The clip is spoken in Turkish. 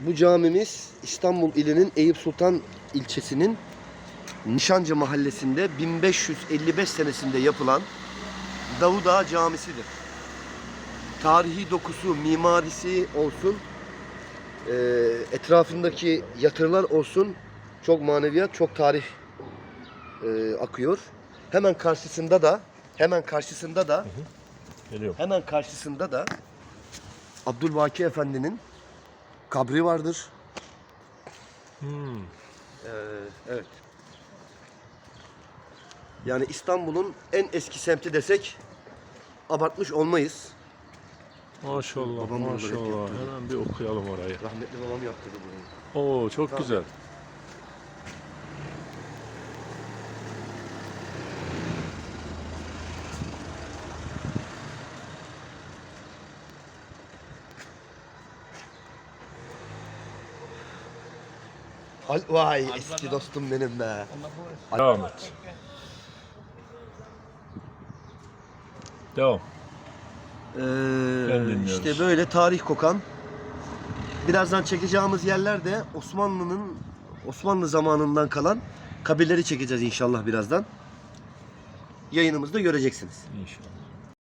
Bu camimiz İstanbul ilinin Eyüp Sultan ilçesinin Nişancı mahallesinde 1555 senesinde yapılan Davud Ağa Camisi'dir. Tarihi dokusu, mimarisi olsun, eee, etrafındaki yatırlar olsun çok maneviyat, çok tarih eee, akıyor. Hemen karşısında da hemen karşısında da Geliyorum. Hemen karşısında da Abdülbaki Efendi'nin kabri vardır. Hmm. Ee, evet. Yani İstanbul'un en eski semti desek abartmış olmayız. Maşallah, Babam bunu böyle maşallah. yaptı. Hemen bir okuyalım orayı. Rahmetli babam yaptırdı bunu. Oo, çok güzel. Al, vay eski dostum benim be. Devam et. Devam. Ee, dinliyoruz. işte böyle tarih kokan. Birazdan çekeceğimiz yerler de Osmanlı'nın Osmanlı zamanından kalan kabirleri çekeceğiz inşallah birazdan. Yayınımızda göreceksiniz. İnşallah.